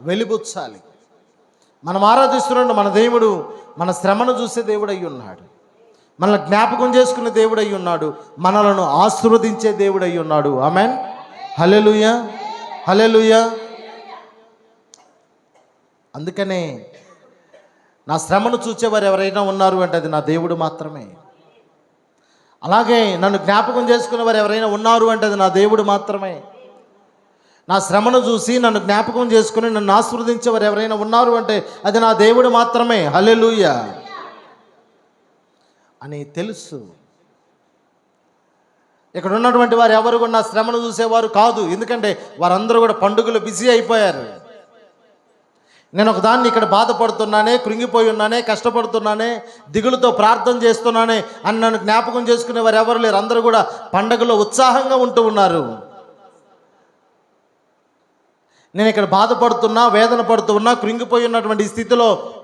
వెలిబుచ్చాలి. మనం ఆరాధిస్తున్నాడు మన దేవుడు మన శ్రమను చూసే దేవుడు అయి ఉన్నాడు. మనల్ని జ్ఞాపకం చేసుకునే దేవుడు అయి ఉన్నాడు. మనలను ఆశీర్వదించే దేవుడు అయి ఉన్నాడు. ఆమెన్. హలెలుయ హలెలుయ అందుకనే నా శ్రమను చూచేవారు ఎవరైనా ఉన్నారు అంటే అది నా దేవుడు మాత్రమే. అలాగే నన్ను జ్ఞాపకం చేసుకునేవారు ఎవరైనా ఉన్నారు అంటే అది నా దేవుడు మాత్రమే. నా శ్రమను చూసి నన్ను జ్ఞాపకం చేసుకుని నన్ను ఆస్వాదించేవారు ఎవరైనా ఉన్నారు అంటే అది నా దేవుడు మాత్రమే. హలెలుయ అని తెలుసు. ఇక్కడ ఉన్నటువంటి వారు ఎవరు కూడా నా శ్రమను చూసేవారు కాదు. ఎందుకంటే వారందరూ కూడా పండుగలు బిజీ అయిపోయారు. నేను ఒకదాన్ని ఇక్కడ బాధపడుతున్నానే కృంగిపోయి ఉన్నానే కష్టపడుతున్నానే దిగులుతో ప్రార్థన చేస్తున్నానే అని నన్ను జ్ఞాపకం చేసుకునే వారు ఎవరు లేరు. అందరూ కూడా పండగలో ఉత్సాహంగా ఉంటూ ఉన్నారు. నేను ఇక్కడ బాధపడుతున్నా వేదన పడుతూ ఉన్నా కృంగిపోయి ఉన్నటువంటి స్థితిలో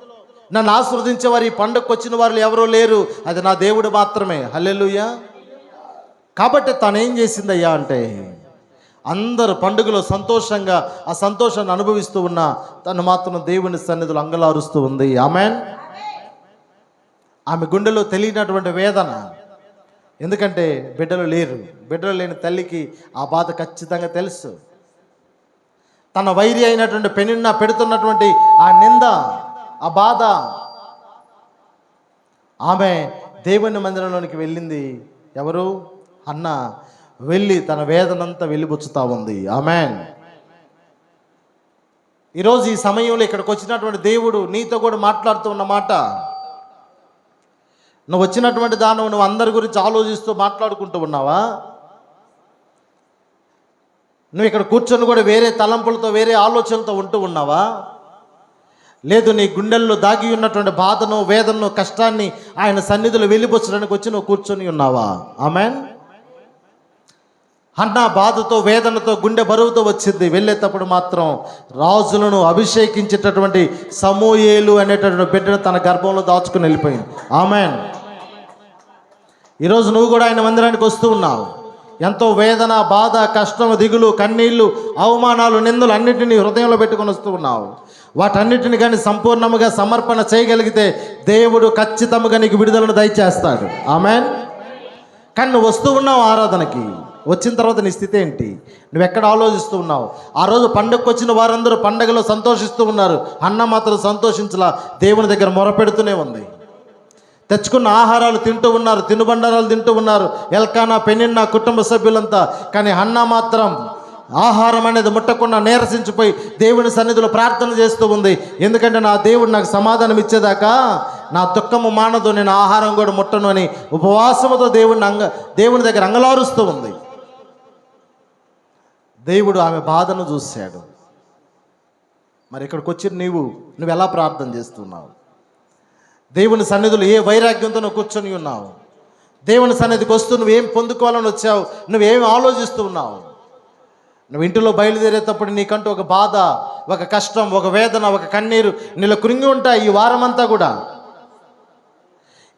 నన్ను ఆస్వాదించే వారు ఈ పండుగకు వచ్చిన వారు ఎవరూ లేరు. అది నా దేవుడు మాత్రమే. హల్లెలూయా. కాబట్టి తను ఏం చేసిందయ్యా అంటే అందరు పండుగలో సంతోషంగా ఆ సంతోషాన్ని అనుభవిస్తూ ఉన్న తను మాత్రం దేవుని సన్నిధులు అంగలారుస్తూ ఉంది. ఆమెన్. ఆమె గుండెలో తెలియనటువంటి వేదన. ఎందుకంటే బిడ్డలు లేరు. బిడ్డలు లేని తల్లికి ఆ బాధ ఖచ్చితంగా తెలుసు. తన వైరి అయినటువంటి పెనిన్న పెడుతున్నటువంటి ఆ నింద ఆ బాధ ఆమె దేవుని మందిరంలోనికి వెళ్ళింది. ఎవరు? అన్న. వెళ్ళి తన వేదనంతా వెళ్ళిపుచ్చుతా ఉంది. ఆమెన్. ఈరోజు ఈ సమయంలో ఇక్కడికి వచ్చినటువంటి దేవుడు నీతో కూడా మాట్లాడుతూ ఉన్న మాట నువ్వు వచ్చినటువంటి దానం నువ్వు అందరి గురించి ఆలోచిస్తూ మాట్లాడుకుంటూ ఉన్నావా? నువ్వు ఇక్కడ కూర్చొని కూడా వేరే తలంపులతో వేరే ఆలోచనలతో ఉంటూ ఉన్నావా? లేదు నీ గుండెల్లో దాగి ఉన్నటువంటి బాధను వేదనను కష్టాన్ని ఆయన సన్నిధిలో వెళ్ళిపోచ్చడానికి వచ్చి నువ్వు కూర్చొని ఉన్నావా? ఆమెన్. అన్న బాధతో వేదనతో గుండె బరువుతో వచ్చింది. వెళ్ళేటప్పుడు మాత్రం రాజులను అభిషేకించేటటువంటి సమూయేలు అనేటటువంటి బిడ్డను తన గర్భంలో దాచుకుని వెళ్ళిపోయింది. ఆమెన్. ఈరోజు నువ్వు కూడా ఆయన మందిరానికి వస్తూ ఉన్నావు. ఎంతో వేదన బాధ కష్టం దిగులు కన్నీళ్ళు అవమానాలు నిందలు అన్నిటినీ హృదయంలో పెట్టుకొని వస్తూ ఉన్నావు. వాటన్నిటిని కానీ సంపూర్ణముగా సమర్పణ చేయగలిగితే దేవుడు ఖచ్చితంగా నీకు విడుదలను దయచేస్తాడు. ఆమెన్. కానీ నువ్వు వస్తూ ఉన్నావు ఆరాధనకి. వచ్చిన తర్వాత నీ స్థితి ఏంటి? నువ్వు ఎక్కడ ఆలోచిస్తూ ఉన్నావు? ఆ రోజు పండుగకు వచ్చిన వారందరూ పండగలో సంతోషిస్తూ ఉన్నారు. అన్న మాత్రం సంతోషించలా. దేవుని దగ్గర మొరపెడుతూనే ఉంది. తెచ్చుకున్న ఆహారాలు తింటూ ఉన్నారు తినుబండారాలు తింటూ ఉన్నారు. ఎల్కానా పెనిన్న కుటుంబ సభ్యులంతా. కానీ అన్న మాత్రం ఆహారం అనేది ముట్టకుండా నీరసించిపోయి దేవుని సన్నిధిలో ప్రార్థన చేస్తూ ఉంది. ఎందుకంటే నా దేవుడు నాకు సమాధానం ఇచ్చేదాకా నా దుఃఖము మానదు నేను ఆహారం కూడా ముట్టను అని ఉపవాసముతో దేవుడిని అంగ దేవుని దగ్గర అంగలారుస్తూ ఉంది. దేవుడు ఆమె బాధను చూశాడు. మరి ఇక్కడికి వచ్చి నీవు నువ్వు ఎలా ప్రార్థన చేస్తున్నావు? దేవుని సన్నిధిలో ఏ వైరాగ్యంతో నువ్వు కూర్చొని ఉన్నావు? దేవుని సన్నిధికి వస్తూ నువ్వేం పొందుకోవాలని వచ్చావు? నువ్వేం ఆలోచిస్తూ ఉన్నావు? నువ్వు ఇంటిలో బయలుదేరేటప్పుడు నీకంటూ ఒక బాధ ఒక కష్టం ఒక వేదన ఒక కన్నీరు నీలో కృంగి ఉంటాయి ఈ వారమంతా కూడా.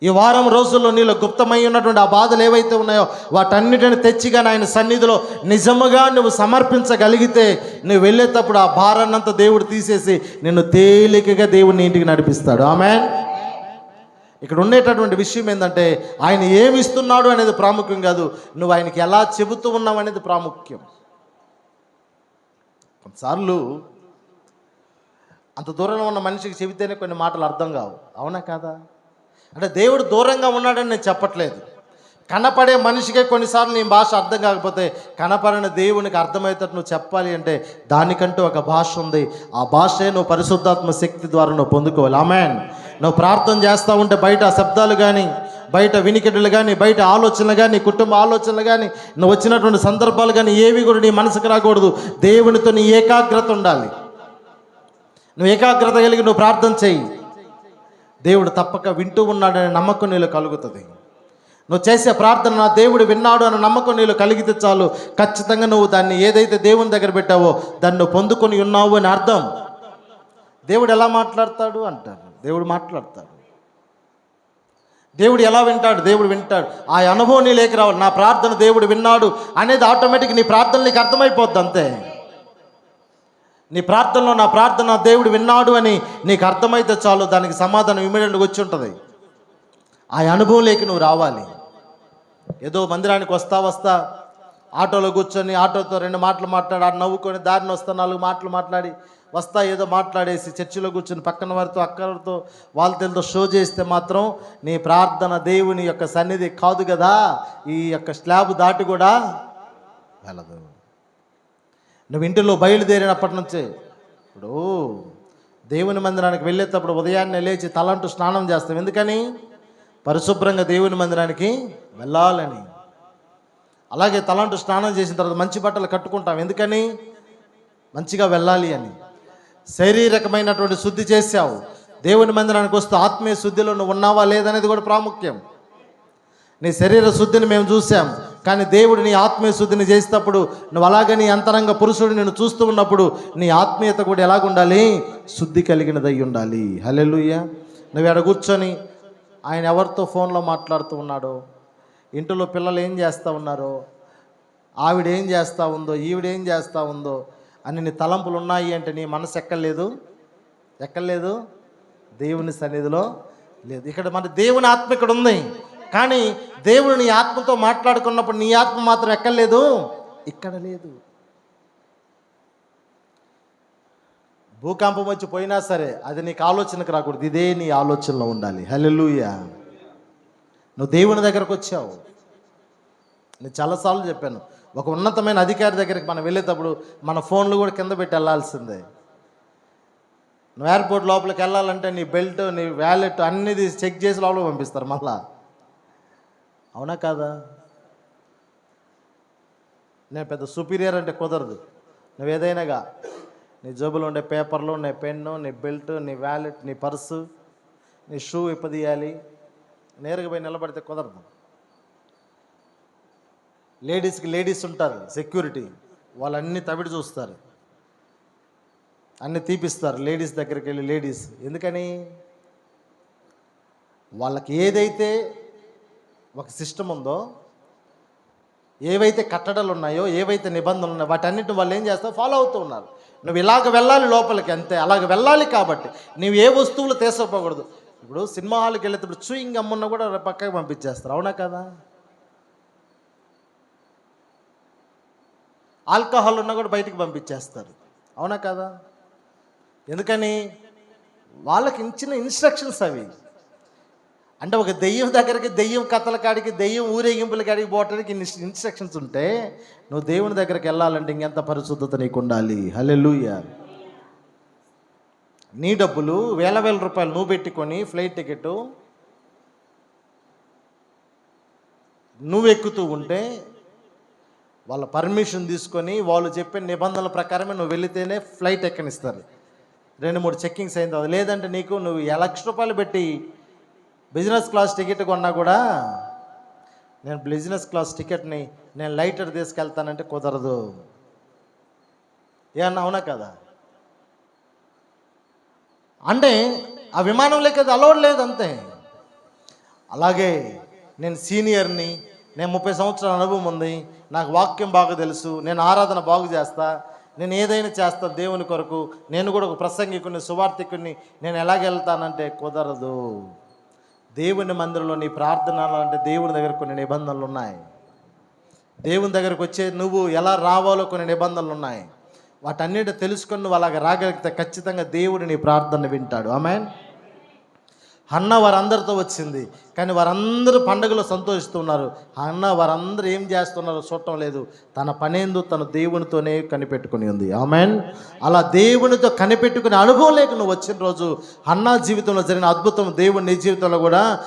ఈ వారం రోజుల్లో నీలో గుప్తమై ఉన్నటువంటి ఆ బాధలు ఏవైతే ఉన్నాయో వాటన్నిటిని తెచ్చిగా ఆయన సన్నిధిలో నిజముగా నువ్వు సమర్పించగలిగితే నువ్వు వెళ్ళేటప్పుడు ఆ భారాన్నంతా దేవుడు తీసేసి నిన్ను తేలికగా దేవుని ఇంటికి నడిపిస్తాడు. ఆమె ఇక్కడ ఉండేటటువంటి విషయం ఏంటంటే ఆయన ఏమి ఇస్తున్నాడు అనేది ప్రాముఖ్యం కాదు. నువ్వు ఆయనకి ఎలా చెబుతూ ఉన్నావు అనేది ప్రాముఖ్యం. కొన్నిసార్లు అంత దూరంలో ఉన్న మనిషికి చెబితేనే కొన్ని మాటలు అర్థం కావు. అవునా కాదా? అంటే దేవుడు దూరంగా ఉన్నాడని నేను చెప్పట్లేదు. కనపడే మనిషికే కొన్నిసార్లు నీ భాష అర్థం కాకపోతే కనపడిన దేవునికి అర్థమవుతాడు నువ్వు చెప్పాలి అంటే దానికంటూ ఒక భాష ఉంది. ఆ భాషే నువ్వు పరిశుద్ధాత్మ శక్తి ద్వారా నువ్వు పొందుకోవాలి. ఆమెన్. నువ్వు ప్రార్థన చేస్తూ ఉంటే బయట శబ్దాలు కానీ బయట వినికిడులు కానీ బయట ఆలోచనలు కానీ కుటుంబ ఆలోచనలు కానీ నువ్వు వచ్చినటువంటి సందర్భాలు కానీ ఏవి కూడా నీ మనసుకు రాకూడదు. దేవునితో నీ ఏకాగ్రత ఉండాలి. నువ్వు ఏకాగ్రత కలిగి నువ్వు ప్రార్థన చేయి. దేవుడు తప్పక వింటూ ఉన్నాడనే నమ్మకం నీలో కలుగుతుంది. నువ్వు చేసే ప్రార్థన నా దేవుడు విన్నాడు అన్న నమ్మకం నీలో కలిగితే చాలు. ఖచ్చితంగా నువ్వు దాన్ని ఏదైతే దేవుని దగ్గర పెట్టావో దాన్ని నువ్వు పొందుకొని ఉన్నావు అని అర్థం. దేవుడు ఎలా మాట్లాడతాడు అంటారు? దేవుడు మాట్లాడతాడు. దేవుడు ఎలా వింటాడు? దేవుడు వింటాడు. ఆ అనుభవం నీ లేక రావాలి నా ప్రార్థన దేవుడు విన్నాడు అనేది ఆటోమేటిక్ నీ ప్రార్థన నీకు అర్థమైపోద్ది అంతే. నీ ప్రార్థనలో నా ప్రార్థన దేవుడు విన్నాడు అని నీకు అర్థమైతే చాలు. దానికి సమాధానం ఇమీడియట్గా వచ్చి ఉంటుంది. ఆ అనుభవం లేక నువ్వు రావాలి. ఏదో మందిరానికి వస్తా వస్తా ఆటోలో కూర్చొని ఆటోతో రెండు మాటలు మాట్లాడి ఆడు నవ్వుకొని దారిని వస్తా నాలుగు మాటలు మాట్లాడి వస్తా ఏదో మాట్లాడేసి చర్చిలో కూర్చొని పక్కన వారితో అక్కడితో వాళ్ళతో షో చేస్తే మాత్రం నీ ప్రార్థన దేవుని యొక్క సన్నిధి కాదు కదా? ఈ యొక్క స్లాబ్ దాటి కూడా వెళ్ళదు. నువ్వు ఇంటిలో బయలుదేరినప్పటి నుంచే ఇప్పుడు దేవుని మందిరానికి వెళ్ళేటప్పుడు ఉదయాన్నే లేచి తలంటూ స్నానం చేస్తాం. ఎందుకని? పరిశుభ్రంగా దేవుని మందిరానికి వెళ్ళాలని. అలాగే తలంటూ స్నానం చేసిన తర్వాత మంచి బట్టలు కట్టుకుంటాం. ఎందుకని? మంచిగా వెళ్ళాలి అని. శారీరకమైనటువంటి శుద్ధి చేశావు. దేవుని మందిరానికి వస్తూ ఆత్మీయ శుద్ధిలో నువ్వు ఉన్నావా లేదనేది కూడా ప్రాముఖ్యం. నీ శరీర శుద్ధిని మేము చూసాం కానీ దేవుడు నీ ఆత్మీయ శుద్ధిని చేసేటప్పుడు నువ్వు అలాగే నీ అంతరంగ పురుషుడు నేను చూస్తూ ఉన్నప్పుడు నీ ఆత్మీయత కూడా ఎలాగుండాలి? శుద్ధి కలిగినదై ఉండాలి. హలెలుయ్య నువ్వు ఎడ కూర్చొని ఆయన ఎవరితో ఫోన్లో మాట్లాడుతూ ఉన్నాడో ఇంటిలో పిల్లలు ఏం చేస్తూ ఉన్నారో ఆవిడ ఏం చేస్తూ ఉందో ఈవిడ ఏం చేస్తూ ఉందో అని నీ తలంపులు ఉన్నాయి అంటే నీ మనసు ఎక్కలేదు ఎక్కలేదు దేవుని సన్నిధిలో లేదు. ఇక్కడ మన దేవుని ఆత్మ ఇక్కడ ఉంది. కానీ దేవుడు నీ ఆత్మతో మాట్లాడుకున్నప్పుడు నీ ఆత్మ మాత్రం ఎక్కలేదు ఇక్కడ లేదు. భూకంపం వచ్చి పోయినా సరే అది నీకు ఆలోచనకు రాకూడదు. ఇదే నీ ఆలోచనలో ఉండాలి. హలెలుయా నువ్వు దేవుని దగ్గరకు వచ్చావు. నేను చాలాసార్లు చెప్పాను. ఒక ఉన్నతమైన అధికారి దగ్గరికి మనం వెళ్ళేటప్పుడు మన ఫోన్లు కూడా కింద పెట్టి వెళ్ళాల్సిందే. నువ్వు ఎయిర్పోర్ట్ లోపలికి వెళ్ళాలంటే నీ బెల్ట్ నీ వ్యాలెట్ అన్నీ చెక్ చేసి లోపలికి పంపిస్తారు మళ్ళా. అవునా కాదా? నేను పెద్ద సుపీరియర్ అంటే కుదరదు. నువ్వు ఏదైనాగా నీ జేబులో ఉండే పేపర్లు నీ పెన్ను నీ బెల్ట్ నీ వ్యాలెట్ నీ పర్సు నీ షూ ఇప్పదీయాలి. నేరుగా పోయి నిలబడితే కుదరదు. లేడీస్కి లేడీస్ ఉంటారు సెక్యూరిటీ. వాళ్ళన్నీ తవిడి చూస్తారు. అన్ని తీపిస్తారు లేడీస్ దగ్గరికి వెళ్ళి లేడీస్. ఎందుకని? వాళ్ళకి ఏదైతే ఒక సిస్టమ్ ఉందో ఏవైతే కట్టడలు ఉన్నాయో ఏవైతే నిబంధనలు ఉన్నాయో వాటన్నిటిని వాళ్ళు ఏం చేస్తావు ఫాలో అవుతూ ఉన్నారు. నువ్వు ఇలాగ వెళ్ళాలి లోపలికి అంతే అలాగ వెళ్ళాలి కాబట్టి. నువ్వు ఏ వస్తువులు తీసుకోకూడదు ఇప్పుడు సినిమా హాల్కి వెళ్ళేటప్పుడు చూయింగ్ అమ్మున్న కూడా పక్కకి పంపించేస్తారు అవునా కదా? ఆల్కహాల్ ఉన్నా కూడా బయటికి పంపించేస్తారు. అవునా కదా? ఎందుకని? వాళ్ళకి ఇచ్చిన ఇన్స్ట్రక్షన్స్ అవి. అంటే ఒక దెయ్యం దగ్గరికి దెయ్యం కథల కాడికి దెయ్యం ఊరేగింపుల కాడికి పోవటానికి ఇన్స్ట్రక్షన్స్ ఉంటే నువ్వు దేవుని దగ్గరికి వెళ్ళాలంటే ఇంకెంత పరిశుద్ధత నీకు ఉండాలి? హల్లెలూయా నీ డబ్బులు వేల వేల రూపాయలు నువ్వు పెట్టుకొని ఫ్లైట్ టికెట్ నువ్వు ఎక్కుతూ ఉంటే వాళ్ళ పర్మిషన్ తీసుకొని వాళ్ళు చెప్పిన నిబంధనల ప్రకారమే నువ్వు వెళితేనే ఫ్లైట్ ఎక్కనిస్తారు. రెండు మూడు చెక్కింగ్స్ అయిన తర్వాత లేదంటే నీకు నువ్వు ఏ లక్ష రూపాయలు పెట్టి బిజినెస్ క్లాస్ టికెట్ కొన్నా కూడా నేను బిజినెస్ క్లాస్ టికెట్ని నేను లైటర్ తీసుకెళ్తానంటే కుదరదు. ఏమన్నా అవునా కదా? అంటే ఆ విమానం లేక అలౌడ్ లేదు అంతే. అలాగే నేను సీనియర్ని నేను ముప్పై సంవత్సరాల అనుభవం ఉంది. నాకు వాక్యం బాగా తెలుసు నేను ఆరాధన బాగు చేస్తా నేను ఏదైనా చేస్తా దేవుని కొరకు నేను కూడా ఒక ప్రసంగికుని సువార్థికుని నేను ఎలాగెళ్తానంటే కుదరదు. దేవుని మందిరంలో నీ ప్రార్థనలు అంటే దేవుని దగ్గర కొన్ని నిబంధనలు ఉన్నాయి. దేవుని దగ్గరకు వచ్చే నువ్వు ఎలా రావాలో కొన్ని నిబంధనలు ఉన్నాయి. వాటన్నిటి తెలుసుకొని నువ్వు అలాగ రాగలిగితే ఖచ్చితంగా దేవుడు నీ ప్రార్థన వింటాడు. ఆమెన్? అన్న వారందరితో వచ్చింది. కానీ వారందరూ పండుగలో సంతోషిస్తున్నారు. అన్న వారందరూ ఏం చేస్తున్నారో చూడటం లేదు. తన పనేందు తన దేవునితోనే కనిపెట్టుకుని ఉంది. ఆమెన్. అలా దేవునితో కనిపెట్టుకునే అనుభవం లేక నువ్వు వచ్చిన రోజు అన్న జీవితంలో జరిగిన అద్భుతం దేవుడు నీ జీవితంలో కూడా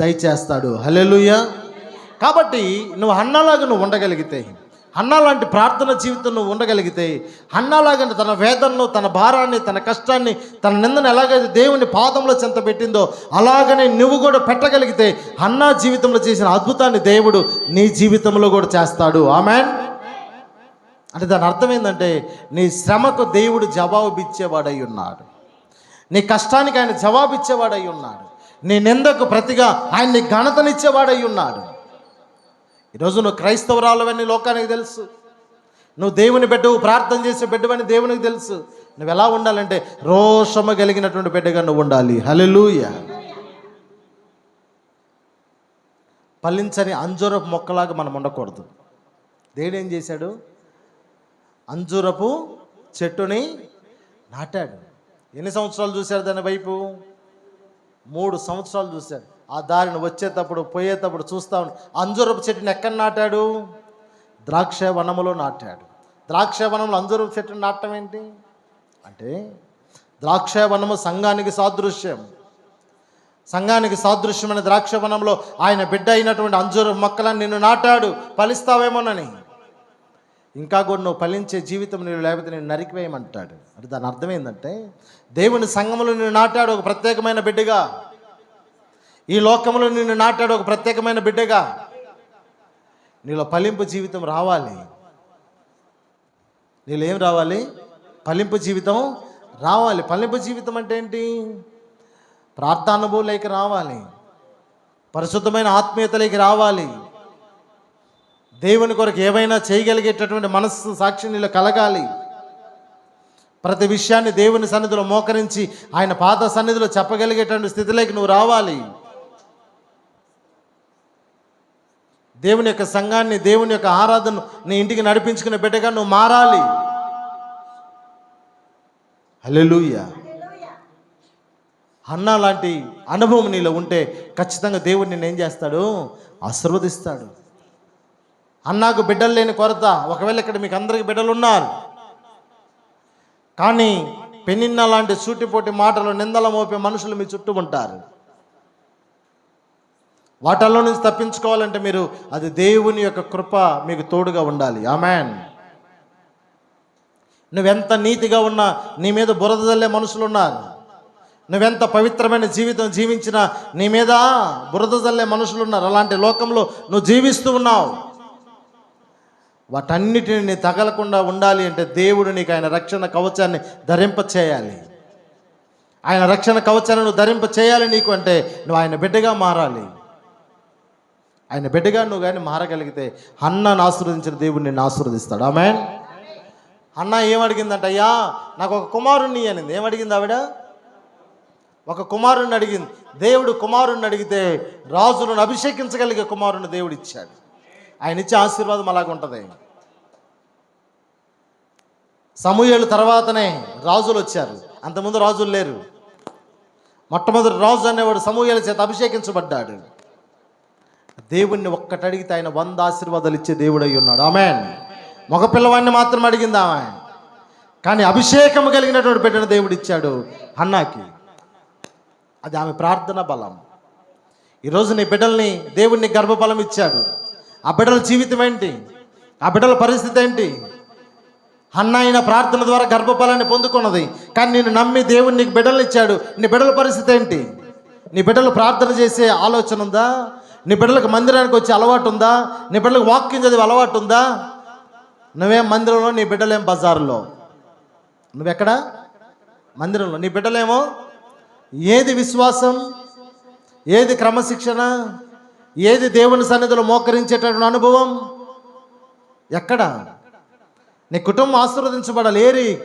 దయచేస్తాడు. హల్లెలూయా. కాబట్టి నువ్వు అన్నలాగా నువ్వు ఉండగలిగితే అన్నా లాంటి ప్రార్థన జీవితం నువ్వు ఉండగలిగితే అన్నలాగా తన వేదనను తన భారాన్ని తన కష్టాన్ని తన నిందను ఎలాగైతే దేవుని పాదంలో చెంత పెట్టిందో అలాగనే నువ్వు కూడా పెట్టగలిగితే అన్నా జీవితంలో చేసిన అద్భుతాన్ని దేవుడు నీ జీవితంలో కూడా చేస్తాడు. ఆమెన్. అంటే దాని అర్థం ఏంటంటే నీ శ్రమకు దేవుడు జవాబిచ్చేవాడై ఉన్నాడు. నీ కష్టానికి ఆయన జవాబిచ్చేవాడై ఉన్నాడు. నీ నిందకు ప్రతిగా ఆయన నీ ఘనతనిచ్చేవాడై ఉన్నాడు. ఈరోజు నువ్వు క్రైస్తవురాలవని లోకానికి తెలుసు. నువ్వు దేవుని బిడ్డవు ప్రార్థన చేసే బిడ్డవని దేవునికి తెలుసు. నువ్వు ఎలా ఉండాలంటే రోషము కలిగినటువంటి బిడ్డగా నువ్వు ఉండాలి. హలెలూయ పల్లించని అంజూరపు మొక్కలాగా మనం ఉండకూడదు. దేవుడు ఏం చేశాడు? అంజూరపు చెట్టుని నాటాడు. ఎన్ని సంవత్సరాలు చూశాడు దాని వైపు? మూడు సంవత్సరాలు చూశాడు. ఆ దారిని వచ్చేటప్పుడు పోయేటప్పుడు చూస్తా ఉండి. అంజూరపు చెట్టుని ఎక్కడ నాటాడు? ద్రాక్ష వనములో నాటాడు. ద్రాక్ష వనంలో అంజూరపు చెట్టుని నాటడం ఏంటి? అంటే ద్రాక్ష వనము సంఘానికి సాదృశ్యం. సంఘానికి సాదృశ్యమైన ద్రాక్ష వనంలో ఆయన బిడ్డ అయినటువంటి అంజూరు మొక్కలను నిన్ను నాటాడు. ఫలిస్తావేమోనని. ఇంకా కూడా నువ్వు ఫలించే జీవితం నేను లేకపోతే నేను నరికివేయమంటాడు. అంటే దాని అర్థం ఏంటంటే దేవుని సంఘములో నిన్ను నాటాడు ఒక ప్రత్యేకమైన బిడ్డగా. ఈ లోకంలో నిన్ను నాటాడు ఒక ప్రత్యేకమైన బిడ్డగా. నీలో ఫలింపు జీవితం రావాలి. నీలో ఏం రావాలి? ఫలింపు జీవితం రావాలి. ఫలింపు జీవితం అంటే ఏంటి? ప్రార్థానుభవంలోకి రావాలి. పరిశుద్ధమైన ఆత్మీయతలోకి రావాలి. దేవుని కొరకు ఏవైనా చేయగలిగేటటువంటి మనస్సు సాక్షి నీలో కలగాలి. ప్రతి విషయాన్ని దేవుని సన్నిధిలో మోకరించి ఆయన పాత సన్నిధిలో చెప్పగలిగేటువంటి స్థితిలోకి నువ్వు రావాలి. దేవుని యొక్క సంఘాన్ని దేవుని యొక్క ఆరాధన నీ ఇంటికి నడిపించుకున్న బిడ్డగా నువ్వు మారాలి. హల్లెలూయా. అన్న లాంటి అనుభవం నీలో ఉంటే ఖచ్చితంగా దేవుడు నిన్ను ఏం చేస్తాడు? ఆశీర్వదిస్తాడు. అన్నాకు బిడ్డలు లేని కొరత ఒకవేళ ఇక్కడ మీకు అందరికి బిడ్డలు ఉన్నారు. కానీ పెనిన్న లాంటి సూటిపోటి మాటలు నిందల మోపే మనుషులు మీ చుట్టూ ఉంటారు. వాటల్లో నుంచి తప్పించుకోవాలంటే మీరు అది దేవుని యొక్క కృప మీకు తోడుగా ఉండాలి. ఆమెన్. నువ్వెంత నీతిగా ఉన్నా నీ మీద బురద జల్లే మనుషులు ఉన్నారు నువ్వెంత పవిత్రమైన జీవితం జీవించినా నీ మీద బురద జల్లే మనుషులు ఉన్నారు అలాంటి లోకంలో నువ్వు జీవిస్తూ ఉన్నావు. వాటన్నిటిని నీ తగలకుండా ఉండాలి అంటే దేవుడు నీకు ఆయన రక్షణ కవచాన్ని ధరింప చేయాలి. ఆయన రక్షణ కవచాన్ని నువ్వు ధరింప చేయాలి నీకు అంటే నువ్వు ఆయన బిడ్డగా మారాలి. ఆయన బిడ్డగా నువ్వు కానీ మారగలిగితే అన్నను ఆశీర్వదించిన దేవుడు నిన్ను ఆశీర్వదిస్తాడు. ఆమె అన్న ఏమడిగిందంట? అయ్యా నాకు ఒక కుమారుణ్ణి అనింది. ఏమడిగింది ఆవిడ? ఒక కుమారుణ్ణి అడిగింది. దేవుడు కుమారుణ్ణి అడిగితే రాజులను అభిషేకించగలిగే కుమారుని దేవుడు ఇచ్చాడు. ఆయన ఇచ్చే ఆశీర్వాదం అలాగ ఉంటుంది. సమూహలు తర్వాతనే రాజులు వచ్చారు. అంతకుముందు రాజులు లేరు. మొట్టమొదటి రాజు అనేవాడు సమూహల చేత అభిషేకించబడ్డాడు. దేవుణ్ణి ఒక్కటి అడిగితే ఆయన వంద ఆశీర్వాదాలు ఇచ్చే దేవుడు అయి ఉన్నాడు. ఆమెన్. మగ పిల్లవాడిని మాత్రం అడిగింది ఆమె కానీ అభిషేకం కలిగినటువంటి బిడ్డను దేవుడు ఇచ్చాడు అన్నాకి అది ఆమె ప్రార్థన బలం. ఈరోజు నీ బిడ్డల్ని దేవుణ్ణి గర్భఫలం ఇచ్చాడు. ఆ బిడ్డల జీవితం ఏంటి? ఆ బిడ్డల పరిస్థితి ఏంటి? అన్న ఆయన ప్రార్థన ద్వారా గర్భఫలాన్ని పొందుకున్నది. కానీ నేను నమ్మి దేవుడు నీకు బిడ్డలు ఇచ్చాడు. నీ బిడ్డల పరిస్థితి ఏంటి? నీ బిడ్డలు ప్రార్థన చేసే ఆలోచన ఉందా? నీ బిడ్డలకు మందిరానికి వచ్చే అలవాటు ఉందా నీ బిడ్డలకు వాక్యం చదివే అలవాటు ఉందా నువ్వేం మందిరంలో నీ బిడ్డలేం బజారులో? నువ్వెక్కడ? మందిరంలో. నీ బిడ్డలేమో? ఏది విశ్వాసం? ఏది క్రమశిక్షణ? ఏది దేవుని సన్నిధిలో మోకరించేటటువంటి అనుభవం? ఎక్కడ? నీ కుటుంబం ఆశీర్వదించబడాలి. ఏరి.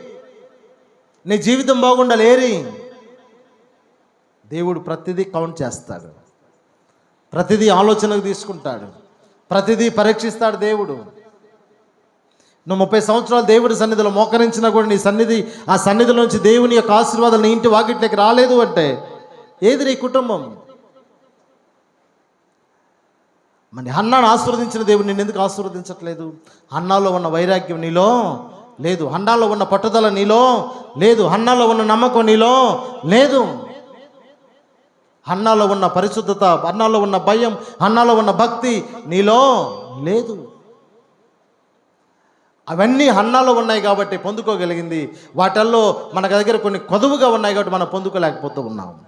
నీ జీవితం బాగుండాలి. ఏరి. దేవుడు ప్రతిదీ కౌంట్ చేస్తాడు. ప్రతిదీ ఆలోచనకు తీసుకుంటాడు. ప్రతిదీ పరీక్షిస్తాడు దేవుడు. నువ్వు ముప్పై సంవత్సరాలు దేవుడి సన్నిధిలో మోకరించినా కూడా నీ సన్నిధి ఆ సన్నిధిలో నుంచి దేవుని యొక్క ఆశీర్వాదాలు నీ ఇంటి వాకిట్లోకి రాలేదు అంటే ఏది నీ కుటుంబం? మరి అన్నాను ఆశీర్వదించిన దేవుడు నేను ఎందుకు ఆశీర్వదించట్లేదు? అన్నాలో ఉన్న వైరాగ్యం నీలో లేదు. అన్నాలో ఉన్న పట్టుదల నీలో లేదు. అన్నాలో ఉన్న నమ్మకం నీలో లేదు. అన్నాలో ఉన్న పరిశుద్ధత అన్నాలో ఉన్న భయం అన్నాలో ఉన్న భక్తి నీలో లేదు. అవన్నీ అన్నాలో ఉన్నాయి కాబట్టి పొందుకోగలిగింది. వాటల్లో మన దగ్గర కొన్ని కొదువుగా ఉన్నాయి కాబట్టి మనం పొందుకోలేకపోతూ ఉన్నాం.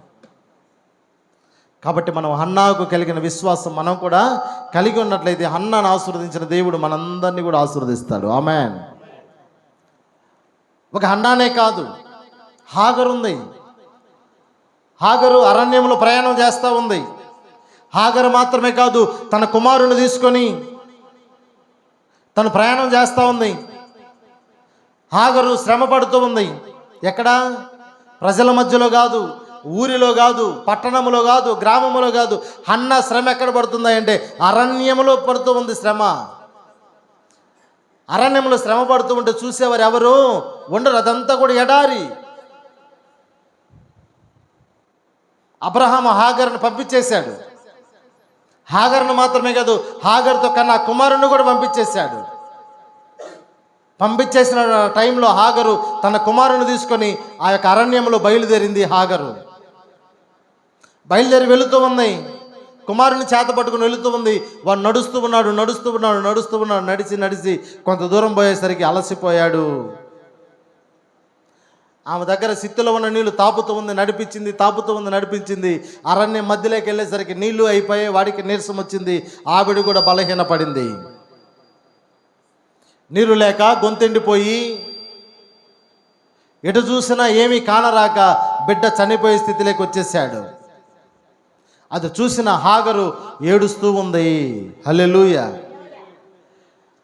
కాబట్టి మనం అన్నాకు కలిగిన విశ్వాసం మనం కూడా కలిగి ఉన్నట్లయితే హన్నాను ఆశీర్వదించిన దేవుడు మనందరినీ కూడా ఆశీర్వదిస్తాడు. ఆమెన్. ఒక అన్నానే కాదు. హాగరుంది. హాగరు అరణ్యంలో ప్రయాణం చేస్తూ ఉంది. హాగరు మాత్రమే కాదు తన కుమారుని తీసుకొని తను ప్రయాణం చేస్తూ ఉంది. హాగరు శ్రమ పడుతూ ఉంది. ఎక్కడ? ప్రజల మధ్యలో కాదు ఊరిలో కాదు పట్టణంలో కాదు గ్రామంలో కాదు. అన్న శ్రమ ఎక్కడ పడుతుంది అంటే అరణ్యములో పడుతూ ఉంది శ్రమ. అరణ్యంలో శ్రమ పడుతూ ఉంటే చూసేవారు ఎవరు? ఉండరు అదంతా కూడా ఎడారి. అబ్రహాం హాగర్ను పంపించేశాడు. హాగర్ను మాత్రమే కాదు హాగర్తో కన్నా కుమారుణ్ణి కూడా పంపించేశాడు. పంపించేసిన టైంలో హాగరు తన కుమారుని తీసుకొని ఆ యొక్క అరణ్యంలో బయలుదేరింది హాగరు. బయలుదేరి వెళుతూ ఉన్నాయి. కుమారుని చేత పట్టుకుని వెళుతూ ఉంది. వాడు నడుస్తూ ఉన్నాడు నడుస్తూ ఉన్నాడు నడుస్తూ ఉన్నాడు నడిచి నడిచి కొంత దూరం పోయేసరికి అలసిపోయాడు. ఆమె దగ్గర సిత్తులో ఉన్న నీళ్ళు తాపుతూ ఉంది నడిపించింది తాపుతూ ఉంది నడిపించింది. అరణ్యం మధ్యలోకి వెళ్ళేసరికి నీళ్ళు అయిపోయాయి వాడికి నీరసం వచ్చింది. ఆవిడ కూడా బలహీనపడింది. నీరు లేక గొంతెండిపోయి ఎటు చూసినా ఏమీ కానరాక బిడ్డ చనిపోయే స్థితిలోకి వచ్చేసాడు అది చూసిన హాగరు ఏడుస్తూ ఉంది. హల్లెలూయ.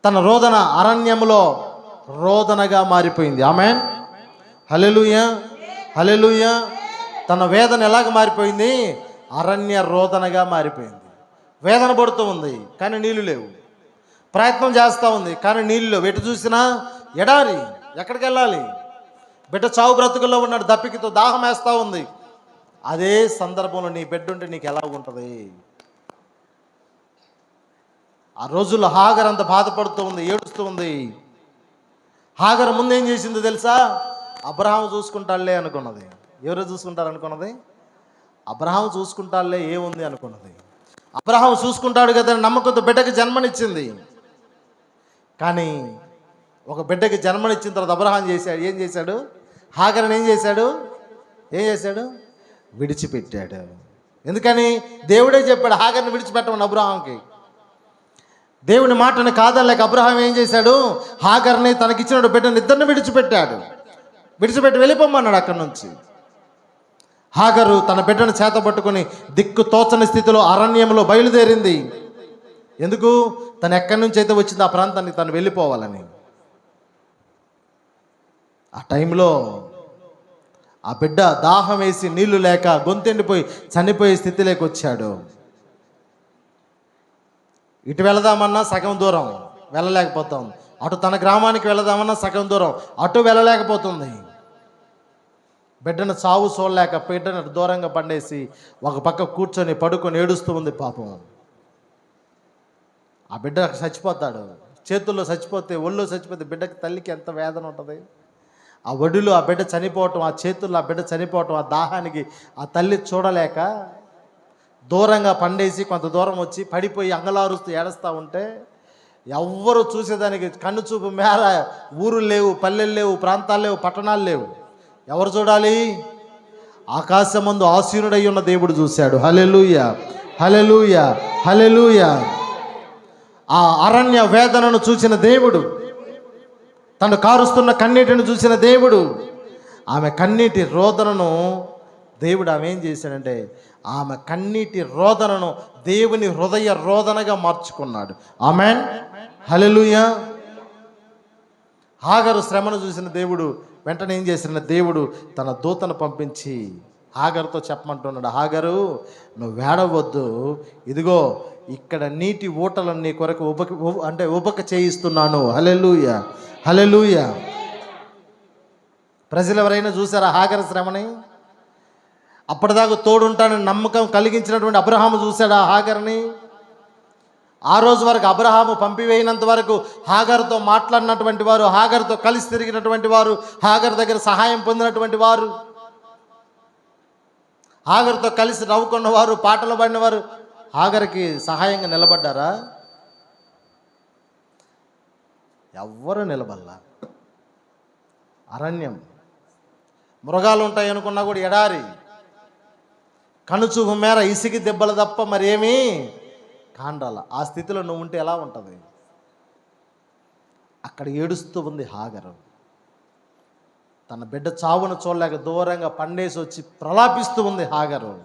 తన రోదన అరణ్యంలో రోదనగా మారిపోయింది. ఆమె హలెలుయ హలెలుయ తన వేదన ఎలాగ మారిపోయింది? అరణ్య రోదనగా మారిపోయింది. వేదన పడుతూ ఉంది కానీ నీళ్ళు లేవు. ప్రయత్నం చేస్తూ ఉంది కానీ నీళ్ళు లేవు. ఎటు చూసినా ఎడారి. ఎక్కడికి వెళ్ళాలి? బిడ్డ చావు బ్రతుకుల్లో ఉన్నాడు దప్పికితో దాహం వేస్తూ ఉంది. అదే సందర్భంలో నీ బిడ్డ ఉంటే నీకు ఎలా ఉంటుంది? ఆ రోజుల్లో హాగర్ అంత బాధపడుతూ ఉంది ఏడుస్తూ ఉంది. హాగర్ ముందేం చేసిందో తెలుసా? అబ్రహాం చూసుకుంటాడులే అనుకున్నది. ఎవరు చూసుకుంటారు అనుకున్నది? అబ్రహాం చూసుకుంటాడులే ఏముంది అనుకున్నది? అబ్రహాం చూసుకుంటాడు కదా అని నమ్మకంతో బిడ్డకి జన్మనిచ్చింది. కానీ ఒక బిడ్డకి జన్మనిచ్చిన తర్వాత అబ్రహాం చేశాడు. ఏం చేశాడు? హాగరని ఏం చేశాడు? ఏం చేశాడు? విడిచిపెట్టాడు. ఎందుకని? దేవుడే చెప్పాడు హాగర్ని విడిచిపెట్టమని అబ్రహాంకి దేవుని మాటను కాదనలేక అబ్రహాం ఏం చేశాడు? హాగర్ని తనకిచ్చిన బిడ్డను ఇద్దరిని విడిచిపెట్టాడు. విడిచిపెట్టి వెళ్ళిపోమన్నాడు అక్కడి నుంచి. హాగరు తన బిడ్డను చేతబట్టుకుని దిక్కు తోచని స్థితిలో అరణ్యంలో బయలుదేరింది. ఎందుకు? తను ఎక్కడి నుంచి అయితే వచ్చింది ఆ ప్రాంతానికి తను వెళ్ళిపోవాలని. ఆ టైంలో ఆ బిడ్డ దాహం వేసి నీళ్ళు లేక గొంతెండిపోయి చనిపోయే స్థితిలోకి వచ్చాడు. ఇటు వెళదామన్నా సగం దూరం వెళ్ళలేకపోతాం. అటు తన గ్రామానికి వెళదామన్నా సగం దూరం అటు వెళ్ళలేకపోతుంది. బిడ్డను సావు చూడలేక బిడ్డను దూరంగా పండేసి ఒక పక్క కూర్చొని పడుకొని ఏడుస్తూ ఉంది పాపం. ఆ బిడ్డ చచ్చిపోతాడు. చేతుల్లో చచ్చిపోతే ఒళ్ళు చచ్చిపోతే బిడ్డకి తల్లికి ఎంత వేదన ఉంటుంది? ఆ ఒడిలో ఆ బిడ్డ చనిపోవటం ఆ చేతుల్లో ఆ బిడ్డ చనిపోవటం ఆ దాహానికి ఆ తల్లి చూడలేక దూరంగా పండేసి కొంత దూరం వచ్చి పడిపోయి అంగలారుస్తూ ఏడుస్తూ ఉంటే ఎవ్వరు చూసేదానికి కన్ను చూపు మేర ఊరులు లేవు పల్లెలు లేవు ప్రాంతాలు లేవు పట్టణాలు లేవు. ఎవరు చూడాలి? ఆకాశమందు ఆసీనుడై ఉన్న దేవుడు చూశాడు. హలెలుయ హలెలుయ హలెలుయ ఆ అరణ్య వేదనను చూసిన దేవుడు తను కారుస్తున్న కన్నీటిని చూసిన దేవుడు ఆమె కన్నీటి రోదనను దేవుడు ఆమె ఏం చేశాడంటే ఆమె కన్నీటి రోదనను దేవుని హృదయ రోదనగా మార్చుకున్నాడు. ఆమె హలలుయ హాగరు శ్రమను చూసిన దేవుడు వెంటనే ఏం చేసిన దేవుడు తన దూతను పంపించి హాగరుతో చెప్పమంటున్నాడు హాగరు నువ్వు వేడవద్దు ఇదిగో ఇక్కడ నీటి ఊటలను నీ కొరకు ఉపక అంటే ఉపక చేయిస్తున్నాను. హలెలుయ హలెలుయ ప్రజలు ఎవరైనా చూసారా హాగర శ్రమని? అప్పటిదాకా తోడుంటానని నమ్మకం కలిగించినటువంటి అబ్రహాము చూశాడా హాగర్ని? ఆ రోజు వరకు అబ్రహాము పంపివేయినంత వరకు హాగర్తో మాట్లాడినటువంటి వారు హాగర్తో కలిసి తిరిగినటువంటి వారు హాగర్ దగ్గర సహాయం పొందినటువంటి వారు హాగర్తో కలిసి నవ్వుకున్నవారు పాటలు పాడినవారు హాగర్కి సహాయంగా నిలబడ్డారా? ఎవ్వరు నిలబడలా. అరణ్యం. మృగాలు ఉంటాయి అనుకున్నా కూడా ఎడారి. కనుచూపు మేర ఇసికి దెబ్బలు తప్ప మరేమీ కాండాల. ఆ స్థితిలో నువ్వు ఉంటే ఎలా ఉంటుంది? అక్కడ ఏడుస్తూ ఉంది హాగరు. తన బిడ్డ చావును చూడలేక దూరంగా పండేసి వచ్చి ప్రలాపిస్తూ ఉంది హాగరు.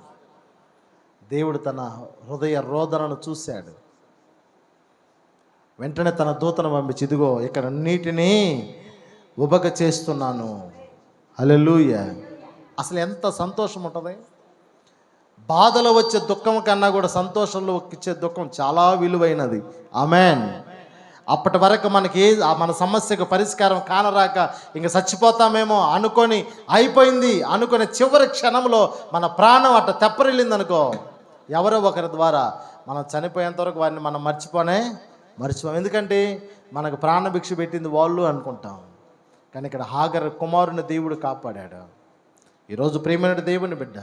దేవుడు తన హృదయ రోదనను చూశాడు. వెంటనే తన దూతను పంపించి ఇదిగో ఇక్కడ నీటిని ఉబక చేస్తున్నాను. అలెలుయ అసలు ఎంత సంతోషం ఉంటుంది? బాధలో వచ్చే దుఃఖం కన్నా కూడా సంతోషంలో ఇచ్చే దుఃఖం చాలా విలువైనది. అమెన్ అప్పటి వరకు మనకి ఆ మన సమస్యకు పరిష్కారం కానరాక ఇంక చచ్చిపోతామేమో అనుకొని అయిపోయింది. అనుకునే చివరి క్షణంలో మన ప్రాణం అట్ట తెప్పరిల్లింది అనుకో ఎవరో ఒకరి ద్వారా మనం చనిపోయేంతవరకు వారిని మనం మర్చిపోనే మర్చిపోం. ఎందుకంటే మనకు ప్రాణభిక్ష పెట్టింది వాళ్ళు అనుకుంటాం. కానీ ఇక్కడ హాగర్ కుమారుని దేవుడు కాపాడాడు. ఈరోజు ప్రేమైన దేవుని బిడ్డ.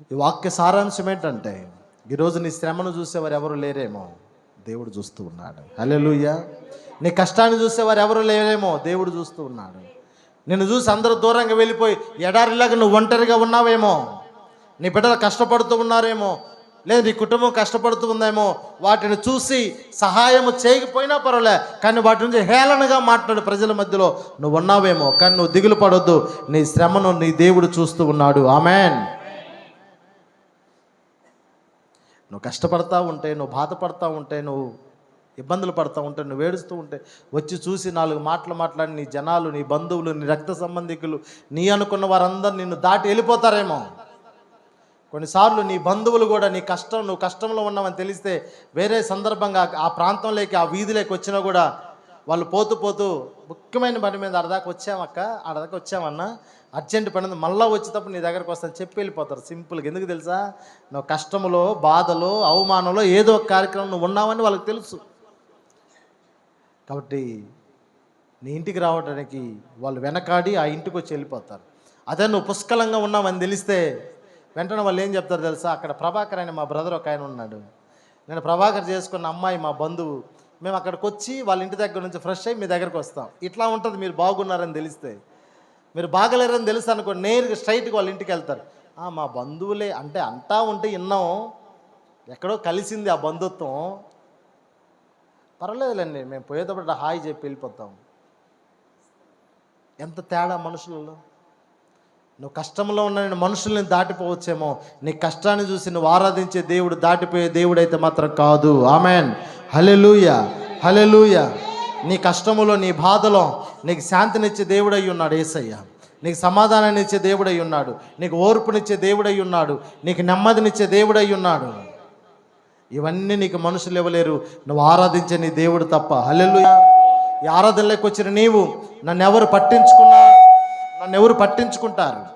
ఈ వాక్య సారాంశం ఏంటంటే ఈరోజు నీ శ్రమను చూసేవారు ఎవరు లేరేమో? దేవుడు చూస్తూ ఉన్నాడు. హల్లెలూయ. నీ కష్టాన్ని చూసేవారు ఎవరు లేరేమో? దేవుడు చూస్తూ ఉన్నాడు. నిన్ను చూసి అందరూ దూరంగా వెళ్ళిపోయి ఎడారిలాగా నువ్వు ఒంటరిగా ఉన్నావేమో? నీ బిడ్డలు కష్టపడుతూ ఉన్నారేమో? లేదు నీ కుటుంబం కష్టపడుతూ ఉందేమో? వాటిని చూసి సహాయము చేయకపోయినా పర్వాలే కానీ వాటి నుంచి హేళనగా మాట్లాడు ప్రజల మధ్యలో. నువ్వు ఉన్నావేమో కానీ నువ్వు దిగులు పడొద్దు. నీ శ్రమను నీ దేవుడు చూస్తూ ఉన్నాడు. ఆమెన్. నువ్వు కష్టపడతా ఉంటే నువ్వు బాధపడతా ఉంటే నువ్వు ఇబ్బందులు పడతా ఉంటే నువ్వు ఏడుస్తూ ఉంటే వచ్చి చూసి నాలుగు మాటలు మాట్లాడి నీ జనాలు నీ బంధువులు నీ రక్త సంబంధికులు నీ అనుకున్న వారందరూ నిన్ను దాటి వెళ్ళిపోతారేమో. కొన్నిసార్లు నీ బంధువులు కూడా నీ కష్టం నువ్వు కష్టంలో ఉన్నావని తెలిస్తే వేరే సందర్భంగా ఆ ప్రాంతంలోకి ఆ వీధిలోకి వచ్చినా కూడా వాళ్ళు పోతూ పోతూ ముఖ్యమైన పని మీద అడదాకా వచ్చామక్క అడదాకా వచ్చామన్నా. అర్జెంట్ పని ఉంది మళ్ళీ వచ్చేటప్పుడు నీ దగ్గరకు వస్తాను చెప్పి వెళ్ళిపోతారు. సింపుల్గా ఎందుకు తెలుసా? నువ్వు కష్టములో బాధలో అవమానంలో ఏదో ఒక కార్యక్రమం నువ్వు ఉన్నావని వాళ్ళకి తెలుసు. కాబట్టి నీ ఇంటికి రావడానికి వాళ్ళు వెనకాడి ఆ ఇంటికి వచ్చి వెళ్ళిపోతారు. అదే నువ్వు పుష్కలంగా ఉన్నావని తెలిస్తే వెంటనే వాళ్ళు ఏం చెప్తారు తెలుసా? అక్కడ ప్రభాకర్ అని మా బ్రదర్ ఒక ఆయన ఉన్నాడు. నేను ప్రభాకర్ చేసుకున్న అమ్మాయి మా బంధువు. మేము అక్కడికి వచ్చి వాళ్ళ ఇంటి దగ్గర నుంచి ఫ్రెష్ అయ్యి మీ దగ్గరకు వస్తాం. ఇట్లా ఉంటుంది మీరు బాగున్నారని తెలిస్తే. మీరు బాగలేరని తెలుసు అనుకో నేరుగా స్ట్రైట్గా వాళ్ళ ఇంటికి వెళ్తారు. "ఆ, మా బంధువులే అంటే అంటా ఉంటే విన్నాం. ఎక్కడో కలిసింది ఆ బంధుత్వం. పర్వాలేదులేండి మేము పోయేటప్పుడు హాయ్ చెప్పి వెళ్ళిపోతాం. ఎంత తేడా మనుషులలో? నువ్వు కష్టంలో ఉన్న నేను మనుషుల్ని దాటిపోవచ్చేమో. నీ కష్టాన్ని చూసి నువ్వు ఆరాధించే దేవుడు దాటిపోయే దేవుడు అయితే మాత్రం కాదు. ఆమెన్. హలెలూయ హలెలూయ నీ కష్టములో నీ బాధలో నీకు శాంతినిచ్చే దేవుడై ఉన్నాడు ఏసయ్య. నీకు సమాధానాన్ని ఇచ్చే దేవుడై ఉన్నాడు. నీకు ఓర్పునిచ్చే దేవుడై ఉన్నాడు. నీకు నెమ్మదినిచ్చే దేవుడై ఉన్నాడు. ఇవన్నీ నీకు మనుషులు ఇవ్వలేరు. నువ్వు ఆరాధించే నీ దేవుడు తప్ప. హలెలుయ ఈ ఆరాధనలోకి వచ్చిన నీవు నన్ను ఎవరు పట్టించుకున్నా నన్ను ఎవరు పట్టించుకుంటారు?